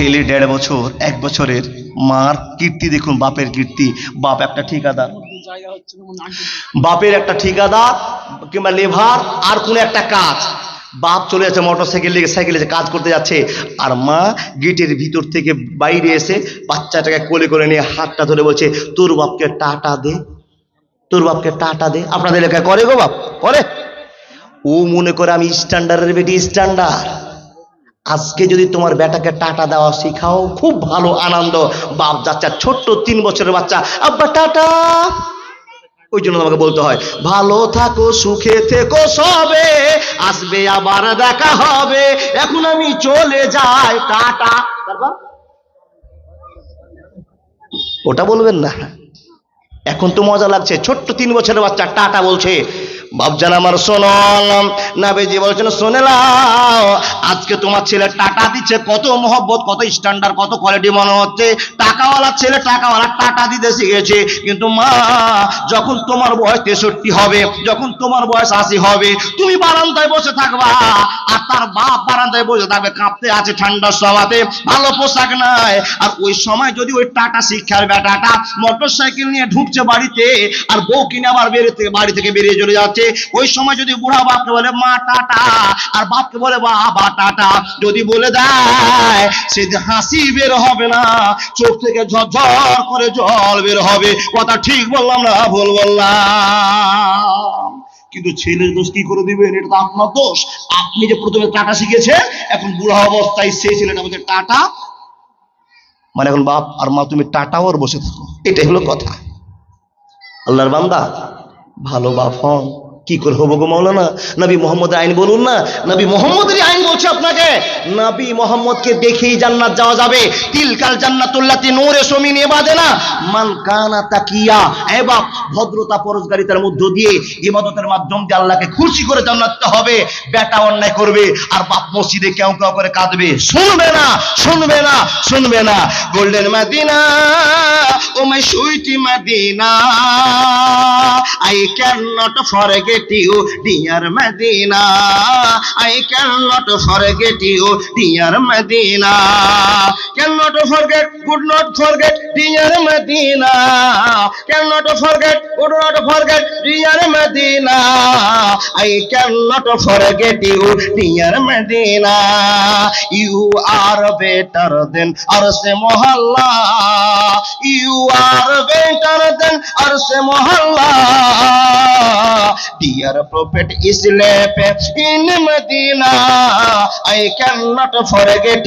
ছেলে দেড় বছর, এক বছরের মার কীর্তি দেখুন, বাপের কীর্তি। বাপ একটা ঠিকাদার। বাপের একটা ঠিকাদার কিংবা লেভার আর কোনো একটা কাজ। বাপ চলে যাচ্ছে মোটর সাইকেল নিয়ে, সাইকেলে কাজ করতে যাচ্ছে। আর মা গেটের ভিতর থেকে বাইরে এসে বাচ্চাটাকে কোলে করে নিয়ে হাতটা ধরে বলছে, তোর বাপকে টাটা দে, তোর বাপকে টাটা দে। আপনাদের এলাকায় করে গো বাপ, করে? ও মনে করে আমি স্ট্যান্ডার্ডের বেটি স্ট্যান্ডার্ড আজকে যদি তোমার বেটাকে টাটা দেওয়া শিখাও, খুব ভালো আনন্দ। বাপ যাচ্ছে ছোট্ট তিন বছরের বাচ্চা। আব্বা, টাটা। ওই জন্য তোমাকে বলতে হয়, ভালো থাকো, সুখে থেকো সবে। আসবে আবার দেখা হবে। এখন আমি চলে যাই, টাটা। ওটা বলবেন না। এখন তো মজা লাগছে, ছোট্ট তিন বছরের বাচ্চা, টাটা বলছে। বাবজান আমার শোনলাম না বেজি বলছেন শোনেলাম আজকে তোমার ছেলে টাটা দিচ্ছে, কত মহব্বত, কত স্ট্যান্ডার্ড কত কোয়ালিটি মনে হচ্ছে। টাকাওয়ালা ছেলে টাকাওয়ালা টাটা দিতে শিখেছে। কিন্তু মা, যখন তোমার বয়স তেষট্টি হবে, যখন তোমার বয়স আশি হবে, তুমি বারান্দায় বসে থাকবা। আর তার বাপ বারান্দায় বসে থাকবে, কাঁপতে আছে ঠান্ডার সমাতে ভালো পোশাক নাই। আর ওই সময় যদি ওই টাটা শিক্ষার বেটাটা মোটর সাইকেল নিয়ে ঢুকছে বাড়িতে, আর বউ কিনে আবার থেকে, বাড়ি থেকে বেরিয়ে চলে যাচ্ছে ওই সময় যদি বুড়া বাপকে বলে, মা, টাটা। আর বাপকে বলে, বাবা, টাটা। যদি বলে দেয়, সে হাসি বের হবে না, চোখ থেকে ঝরঝর করে জল বের হবে। কথা ঠিক বললাম না, ভুল বললাম। কিন্তু ছেলের দোষ কি করে দিবেন? এটা তো আপনার দোষ। আপনি যে প্রথমে টাটা শিখেছেন, এখন বুড়া অবস্থায় সেই ছেলেটা বলছে টাটা। মানে এখন বাপ আর মা, তুমি টাটা ওর বসে থাকো। এটাই হলো কথা। আল্লাহর বান্দা, ভালো বাপ হন। কি করে হব গো মাওলানা? নবী মোহাম্মদের আইন বলুন না। নবী মোহাম্মদের আইন বলছে আপনাকে। নবী মোহাম্মদকে দেখেই জান্নাত যাওয়া যাবে। তিলকাল জান্নাতুল্লাতি নূরে সমিন এবাদে না। মান কানা তাকিয়া এ বাপ ভদ্রতা পরশগারিতার মধ্য দিয়ে ইবাদতের মাধ্যম দিয়ে আল্লাহকে খুশি করে জান্নাত হবে। বেটা অন্যায় করবে, আর বাপ মসজিদে কেউ কেউ করে কাঁদবে। শুনবে না শুনবে না শুনবে না। Golden Madina, oh my sweetie Madina. I can not forget you dear Madina. I can not forget you dear Madina. Can not forget good not forget dear Madina. Can not forget good not forget dear Madina. I can not forget you dear Madina. You are better than আর সে মহল্লা। You are better than আর সে মহল্লা dear prophet asleep in Madina I can not forget